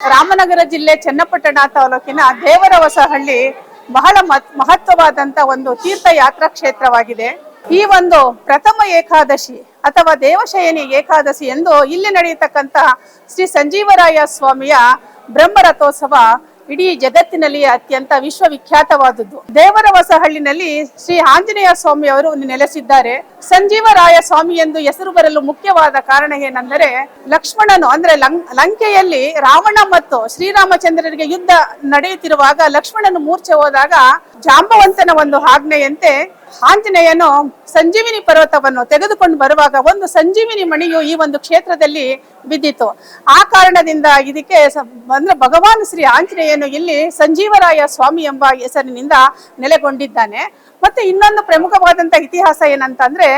ರಾಮನಗರ ಜಿಲ್ಲೆ ಚನ್ನಪಟ್ಟಣ ತಾಲೂಕಿನ ದೇವರ ಹೊಸಹಳ್ಳಿ ಬಹಳ ಮಹತ್ವವಾದಂತ ಒಂದು ತೀರ್ಥಯಾತ್ರಾ ಕ್ಷೇತ್ರವಾಗಿದೆ. ಈ ಒಂದು ಪ್ರಥಮ ಏಕಾದಶಿ ಅಥವಾ ದೇವಶಯನಿ ಏಕಾದಶಿ ಎಂದು ಇಲ್ಲಿ ನಡೆಯತಕ್ಕಂತ ಶ್ರೀ ಸಂಜೀವರಾಯ ಸ್ವಾಮಿಯ ಬ್ರಹ್ಮರಥೋತ್ಸವ ಇಡೀ ಜಗತ್ತಿನಲ್ಲಿ ಅತ್ಯಂತ ವಿಶ್ವವಿಖ್ಯಾತವಾದದ್ದು. ದೇವರ ಹೊಸಹಳ್ಳಿನಲ್ಲಿ ಶ್ರೀ ಆಂಜನೇಯ ಸ್ವಾಮಿ ಅವರು ನೆಲೆಸಿದ್ದಾರೆ. ಸಂಜೀವರಾಯ ಸ್ವಾಮಿ ಎಂದು ಹೆಸರು ಬರಲು ಮುಖ್ಯವಾದ ಕಾರಣ ಏನೆಂದರೆ, ಲಕ್ಷ್ಮಣನು ಅಂದ್ರೆ ಲಂಕೆಯಲ್ಲಿ ರಾವಣ ಮತ್ತು ಶ್ರೀರಾಮಚಂದ್ರರಿಗೆ ಯುದ್ಧ ನಡೆಯುತ್ತಿರುವಾಗ ಲಕ್ಷ್ಮಣನು ಮೂರ್ಛೆ ಹೋದಾಗ ಜಾಂಬವಂತನ ಒಂದು ಆಜ್ಞೆಯಂತೆ ಆಂಜನೇಯನು ಸಂಜೀವಿನಿ ಪರ್ವತವನ್ನು ತೆಗೆದುಕೊಂಡು ಬರುವಾಗ ಒಂದು ಸಂಜೀವಿನಿ ಮಣಿಯು ಈ ಒಂದು ಕ್ಷೇತ್ರದಲ್ಲಿ ಬಿದ್ದಿತು ಆ ಕಾರಣದಿಂದ ಇದಕ್ಕೆ ಅಂದ್ರೆ ಭಗವಾನ್ ಶ್ರೀ ಆಂಜನೇಯನು ಇಲ್ಲಿ ಸಂಜೀವರಾಯ ಸ್ವಾಮಿ ಎಂಬ ಹೆಸರಿನಿಂದ ನೆಲೆಗೊಂಡಿದ್ದಾನೆ. ಮತ್ತೆ ಇನ್ನೊಂದು ಪ್ರಮುಖವಾದಂತ ಇತಿಹಾಸ ಏನಂತಂದ್ರೆ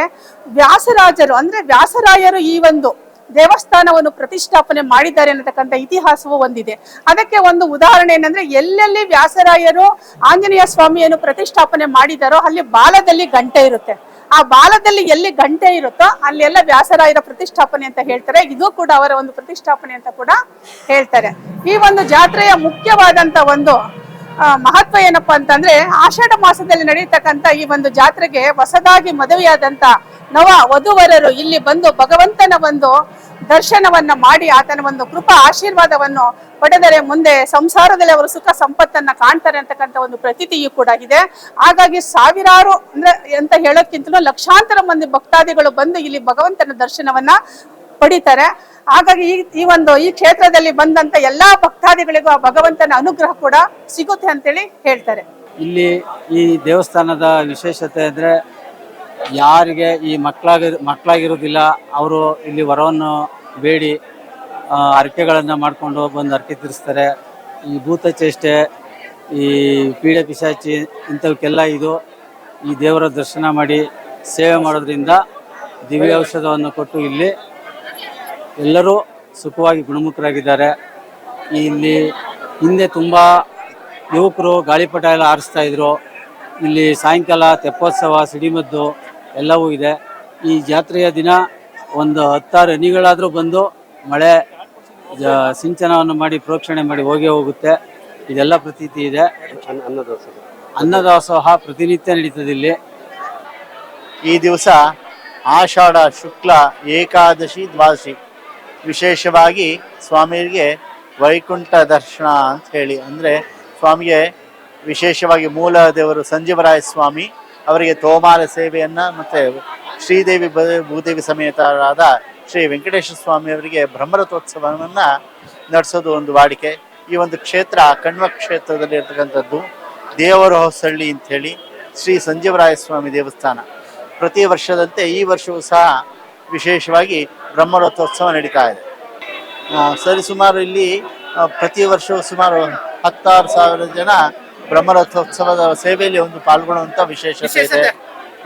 ವ್ಯಾಸರಾಜರು, ಅಂದ್ರೆ ವ್ಯಾಸರಾಯರು ಈ ಒಂದು ದೇವಸ್ಥಾನವನ್ನು ಪ್ರತಿಷ್ಠಾಪನೆ ಮಾಡಿದ್ದಾರೆ ಅನ್ನತಕ್ಕಂಥ ಇತಿಹಾಸವು ಒಂದಿದೆ. ಅದಕ್ಕೆ ಒಂದು ಉದಾಹರಣೆ ಏನಂದ್ರೆ, ಎಲ್ಲೆಲ್ಲಿ ವ್ಯಾಸರಾಯರು ಆಂಜನೇಯ ಸ್ವಾಮಿಯನ್ನು ಪ್ರತಿಷ್ಠಾಪನೆ ಮಾಡಿದಾರೋ ಅಲ್ಲಿ ಬಾಲದಲ್ಲಿ ಗಂಟೆ ಇರುತ್ತೆ. ಆ ಬಾಲದಲ್ಲಿ ಎಲ್ಲಿ ಗಂಟೆ ಇರುತ್ತೋ ಅಲ್ಲೆಲ್ಲ ವ್ಯಾಸರಾಯರ ಪ್ರತಿಷ್ಠಾಪನೆ ಅಂತ ಹೇಳ್ತಾರೆ. ಇದು ಕೂಡ ಅವರ ಒಂದು ಪ್ರತಿಷ್ಠಾಪನೆ ಅಂತ ಕೂಡ ಹೇಳ್ತಾರೆ. ಈ ಒಂದು ಜಾತ್ರೆಯ ಮುಖ್ಯವಾದಂತ ಒಂದು ಮಹತ್ವ ಏನಪ್ಪಾ ಅಂತಂದ್ರೆ, ಆಷಾಢ ಮಾಸದಲ್ಲಿ ನಡೆಯತಕ್ಕಂತ ಈ ಒಂದು ಜಾತ್ರೆಗೆ ಹೊಸದಾಗಿ ಮದುವೆಯಾದಂತ ನವ ವಧುವರರು ಇಲ್ಲಿ ಬಂದು ಭಗವಂತನ ಒಂದು ದರ್ಶನವನ್ನ ಮಾಡಿ ಆತನ ಒಂದು ಕೃಪಾ ಆಶೀರ್ವಾದವನ್ನು ಪಡೆದರೆ ಮುಂದೆ ಸಂಸಾರದಲ್ಲಿ ಅವರು ಸುಖ ಸಂಪತ್ತನ್ನ ಕಾಣ್ತಾರೆ ಅಂತಕ್ಕಂಥ ಒಂದು ಪ್ರತೀತಿಯು ಕೂಡ ಇದೆ. ಹಾಗಾಗಿ ಸಾವಿರಾರು ಅಂದ್ರೆ ಅಂತ ಹೇಳೋಕ್ಕಿಂತಲೂ ಲಕ್ಷಾಂತರ ಮಂದಿ ಭಕ್ತಾದಿಗಳು ಬಂದು ಇಲ್ಲಿ ಭಗವಂತನ ದರ್ಶನವನ್ನ ಪಡಿತಾರೆ. ಹಾಗಾಗಿ ಈ ಈ ಒಂದು ಈ ಕ್ಷೇತ್ರದಲ್ಲಿ ಬಂದಂತ ಎಲ್ಲಾ ಭಕ್ತಾದಿಗಳಿಗೂ ಆ ಭಗವಂತನ ಅನುಗ್ರಹ ಕೂಡ ಸಿಗುತ್ತೆ ಅಂತೇಳಿ ಹೇಳ್ತಾರೆ. ಇಲ್ಲಿ ಈ ದೇವಸ್ಥಾನದ ವಿಶೇಷತೆ ಅಂದರೆ ಯಾರಿಗೆ ಈ ಮಕ್ಕಳಾಗಿ ಮಕ್ಕಳಾಗಿರೋದಿಲ್ಲ ಅವರು ಇಲ್ಲಿ ವರವನ್ನು ಬೇಡಿ ಅರಕೆಗಳನ್ನು ಮಾಡಿಕೊಂಡು ಬಂದು ಹರಕೆ ತೀರಿಸ್ತಾರೆ. ಈ ಭೂತ ಚೇಷ್ಟೆ, ಈ ಪೀಡೆ ಪಿಶಾಚಿ ಇಂಥವಕ್ಕೆಲ್ಲ ಇದು, ಈ ದೇವರ ದರ್ಶನ ಮಾಡಿ ಸೇವೆ ಮಾಡೋದ್ರಿಂದ ದಿವ್ಯ ಔಷಧವನ್ನು ಕೊಟ್ಟು ಇಲ್ಲಿ ಎಲ್ಲರೂ ಸುಖವಾಗಿ ಗುಣಮುಖರಾಗಿದ್ದಾರೆ. ಇಲ್ಲಿ ಹಿಂದೆ ತುಂಬ ಯುವಕರು ಗಾಳಿಪಟ ಎಲ್ಲ ಆರಿಸ್ತಾ ಇದ್ರು. ಇಲ್ಲಿ ಸಾಯಂಕಾಲ ತೆಪ್ಪೋತ್ಸವ, ಸಿಡಿಮದ್ದು ಎಲ್ಲವೂ ಇದೆ. ಈ ಜಾತ್ರೆಯ ದಿನ ಒಂದು ಹತ್ತಾರು ಹನಿಗಳಾದರೂ ಬಂದು ಮಳೆ ಸಿಂಚನವನ್ನು ಮಾಡಿ ಪ್ರೋಕ್ಷಣೆ ಮಾಡಿ ಹೋಗಿ ಹೋಗುತ್ತೆ. ಇದೆಲ್ಲ ಪ್ರತೀತಿ ಇದೆ. ಅನ್ನದಾಸೋಹ ಪ್ರತಿನಿತ್ಯ ನಡೀತದೆ ಇಲ್ಲಿ. ಈ ದಿವಸ ಆಷಾಢ, ಶುಕ್ಲ, ಏಕಾದಶಿ, ದ್ವಾದಶಿ. ವಿಶೇಷವಾಗಿ ಸ್ವಾಮಿಯರಿಗೆ ವೈಕುಂಠ ದರ್ಶನ ಅಂತ ಹೇಳಿ. ಅಂದರೆ ಸ್ವಾಮಿಗೆ ವಿಶೇಷವಾಗಿ ಮೂಲ ದೇವರು ಸಂಜೀವರಾಯ ಸ್ವಾಮಿ ಅವರಿಗೆ ತೋಮಾಲ ಸೇವೆಯನ್ನು ಮತ್ತು ಶ್ರೀದೇವಿ ಭೂದೇವಿ ಸಮೇತರಾದ ಶ್ರೀ ವೆಂಕಟೇಶ್ವರ ಸ್ವಾಮಿ ಅವರಿಗೆ ಬ್ರಹ್ಮರಥೋತ್ಸವವನ್ನು ನಡೆಸೋದು ಒಂದು ವಾಡಿಕೆ. ಈ ಒಂದು ಕ್ಷೇತ್ರ ಕಣ್ವ ಕ್ಷೇತ್ರದಲ್ಲಿ ಇರ್ತಕ್ಕಂಥದ್ದು ದೇವರ ಹೊಸಳ್ಳಿ ಅಂತ ಹೇಳಿ ಶ್ರೀ ಸಂಜೀವರಾಯ ಸ್ವಾಮಿ ದೇವಸ್ಥಾನ. ಪ್ರತಿ ವರ್ಷದಂತೆ ಈ ವರ್ಷವೂ ಸಹ ವಿಶೇಷವಾಗಿ ಬ್ರಹ್ಮರಥೋತ್ಸವ ನಡೀತಾ ಇದೆ. ಸರಿ ಸರಿಸುಮಾರು ಇಲ್ಲಿ ಪ್ರತಿ ವರ್ಷವೂ ಸುಮಾರು ಹತ್ತಾರು ಸಾವಿರ ಜನ ಬ್ರಹ್ಮರಥೋತ್ಸವದ ಸೇವೆಯಲ್ಲಿ ಒಂದು ಪಾಲ್ಗೊಳ್ಳುವಂಥ ವಿಶೇಷತೆ ಇದೆ.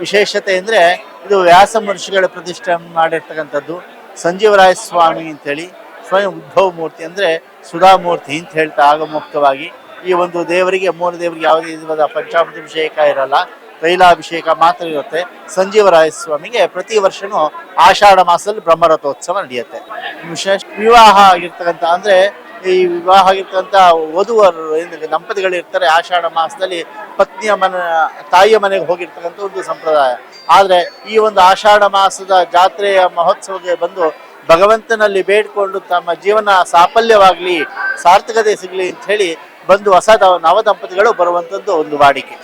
ವಿಶೇಷತೆ. ಅಂದರೆ ಇದು ವ್ಯಾಸ ಮಹರ್ಷಿಗಳ ಪ್ರತಿಷ್ಠೆ ಮಾಡಿರ್ತಕ್ಕಂಥದ್ದು. ಸಂಜೀವರಾಯ ಸ್ವಾಮಿ ಅಂತೇಳಿ ಸ್ವಯಂ ಉದ್ಭವ ಮೂರ್ತಿ ಅಂದರೆ ಸುಧಾಮೂರ್ತಿ ಅಂತ ಹೇಳ್ತಾ ಆಗಮುಕ್ತವಾಗಿ ಈ ಒಂದು ದೇವರಿಗೆ ಮೂರು ದೇವರಿಗೆ ಯಾವುದೇ ವಿಧವಾದ ಪಂಚಾಮೃತ ಅಭಿಷೇಕ ಇರಲ್ಲ ತೈಲಾಭಿಷೇಕ ಮಾತ್ರ ಇರುತ್ತೆ. ಸಂಜೀವರಾಯ ಸ್ವಾಮಿಗೆ ಪ್ರತಿ ವರ್ಷನೂ ಆಷಾಢ ಮಾಸದಲ್ಲಿ ಬ್ರಹ್ಮರಥೋತ್ಸವ ನಡೆಯುತ್ತೆ. ವಿಶೇಷ ವಿವಾಹ ಆಗಿರ್ತಕ್ಕಂಥ ಅಂದ್ರೆ ಈ ವಿವಾಹ ಆಗಿರ್ತಕ್ಕಂಥ ಓದುವರು ಏನು ದಂಪತಿಗಳು ಇರ್ತಾರೆ, ಆಷಾಢ ಮಾಸದಲ್ಲಿ ಪತ್ನಿಯ ಮನೆ, ತಾಯಿಯ ಮನೆಗೆ ಹೋಗಿರ್ತಕ್ಕಂಥ ಒಂದು ಸಂಪ್ರದಾಯ. ಆದರೆ ಈ ಒಂದು ಆಷಾಢ ಮಾಸದ ಜಾತ್ರೆಯ ಮಹೋತ್ಸವಕ್ಕೆ ಬಂದು ಭಗವಂತನಲ್ಲಿ ಬೇಡಿಕೊಂಡು ತಮ್ಮ ಜೀವನ ಸಾಫಲ್ಯವಾಗಲಿ, ಸಾರ್ಥಕತೆ ಸಿಗಲಿ ಅಂತ ಹೇಳಿ ಬಂದು ಹೊಸ ನವ ದಂಪತಿಗಳು ಬರುವಂಥದ್ದು ಒಂದು ವಾಡಿಕೆ.